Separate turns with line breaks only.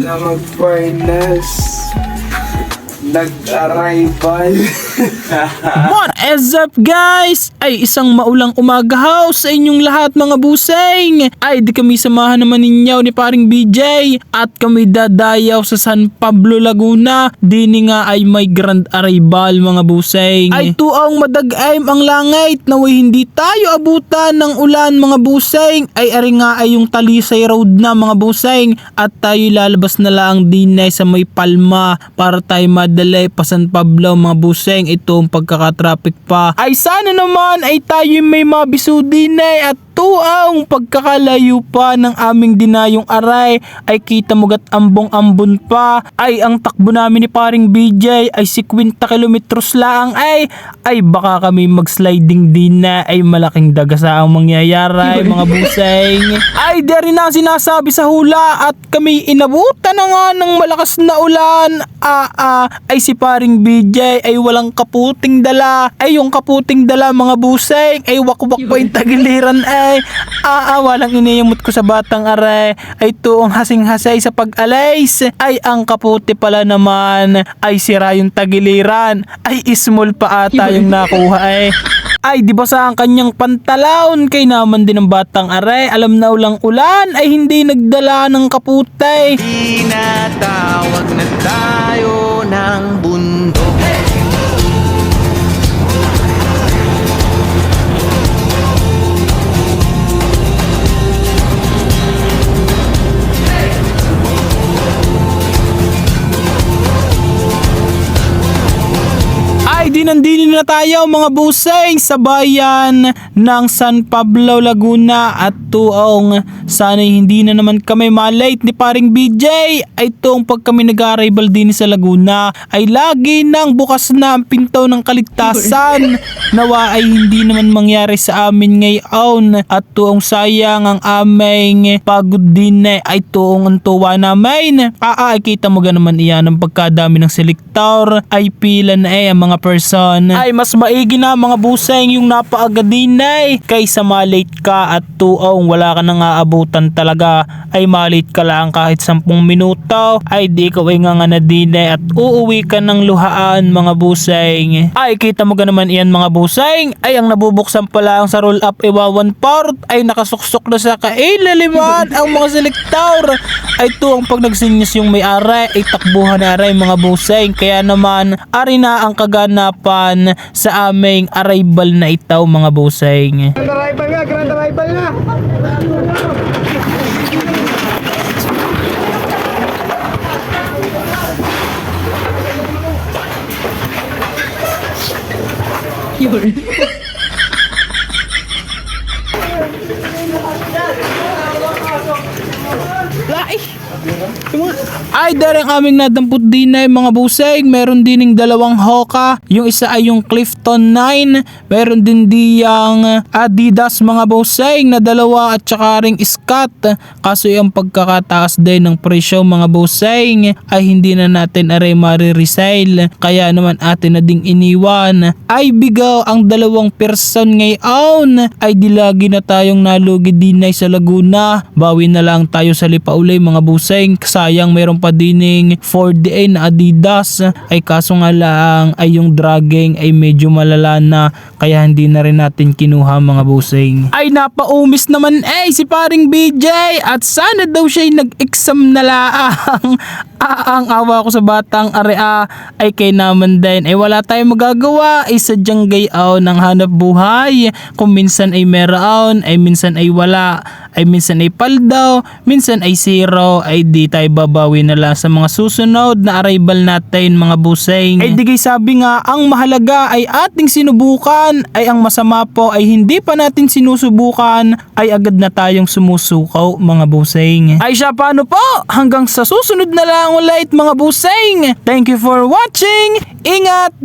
na mag-finals. Nag-arrival.
What is up guys? Ay isang maulang umaga ho sa inyong lahat mga buseng. Ay di kami samahan naman ninyo ni paring BJ at kami dadayaw sa San Pablo Laguna. Dini nga ay may grand arrival mga buseng. Ay tuong madagaim ang langit naway hindi tayo abutan ng ulan mga buseng. Ay ari nga ay yung Talisay Road na mga buseng at tayo lalabas na lang din ay sa may Palma para tayo madalay pa San Pablo mga buseng. Ito ang pagkakatraffic pa. Ay sana naman ay tayo may mabiso din eh at tuang pagkakalayo pa ng aming dinayong aray. Ay kita mo gat ambong-ambon pa. Ay ang takbo namin ni paring BJ ay 50 kilometros lang. Ay ay baka kami mag-sliding din na. Ay malaking dagasa ang mangyayari mga buseng. Ay deri na sinasabi sa hula at kami inabutan na nga ng malakas na ulan. Ah, ah, ay si paring BJ ay walang kaputing dala. Ay yung kaputing dala mga buseng. Ay wakwak pa yung tagiliran. Ay ah, ah, walang iniyamot ko sa batang aray. Ay tuong hasing-hasay sa pag-alays ay ang kaputi pala naman. Ay sira yung tagiliran. Ay small pa ata yung nakuha ay ay di ba sa ang kanyang pantalon kay naman din ng batang aray. Alam na ulang ulan. Ay hindi nagdala ng kaputay
Tinatawag na tayo ng bundok
dinandini na tayo mga buseng sa bayan ng San Pablo, Laguna at tuong. Sana hindi na naman kami malate ni paring BJ ay tuong pag kami nag-arrival din sa Laguna ay lagi nang bukas na ang pinto ng kaligtasan. Nawa ay hindi naman mangyari sa amin ngayon. At tuong sayang ang aming pagod din eh, ay tuong ang tuwa namin. Aa ay kita mo ga naman iyan ang pagkadami ng selektor ay pila na eh ang mga person ay mas maigi na mga buseng yung napaaga din eh kaysa malate ka at tuong wala ka nang aabutan talaga. Ay malate ka lang kahit 10 minuto. Ay di ka ay nga nga na din eh at uuwi ka ng luhaan mga buseng. Ay kita mo ga naman iyan mga buseng. Ay ang nabubuksan pala ang sa roll up iwa one part. Ay nakasuksok na sa kailaliman ang mga selektor ay tuong pag nagsinyas yung may are ay takbuhan aray mga buseng. Kaya naman ari na ang kaganapan sa aming arrival na itaw mga buseng
Grand arrival nga, grand arrival na.
Ay, dahil ang aming nadampot din na mga buseng. Meron din ng dalawang Hoka. Yung isa ay yung Clifton 9. Meron din diyang Adidas mga buseng na dalawa at saka ring Scott. Kaso yung pagkakataas din ng presyo mga buseng ay hindi na natin aray mariresale. Kaya naman atin na ding iniwan. Ay bigaw ang dalawang person ngayon. Ay di lagi na tayong nalugi din na sa Laguna. Bawi na lang tayo sa Lipaulay mga buseng. Sayang meron pa dining 4DA na Adidas. Ay kaso nga lang ay yung dragging ay medyo malala na kaya hindi na rin natin kinuha mga buseng. Ay napaumis naman eh si paring BJ at sana daw siya nag-exam na laang. Ah, ang awa ko sa batang area ay kay naman din. Ay wala tayong magagawa. Ay sadyang gayaw ng hanap buhay. Kung minsan ay meron ay minsan ay wala. Ay minsan ay paldaw minsan ay zero. Ay di tayo babawi na lang sa mga susunod na arrival natin mga buseng. Ay digay sabi nga ang mahalaga ay ating sinubukan. Ay ang masama po ay hindi pa natin sinusubukan. Ay agad na tayong sumusukaw mga buseng. Ay siya paano po? Hanggang sa susunod na lang ulit mga buseng. Thank you for watching. Ingat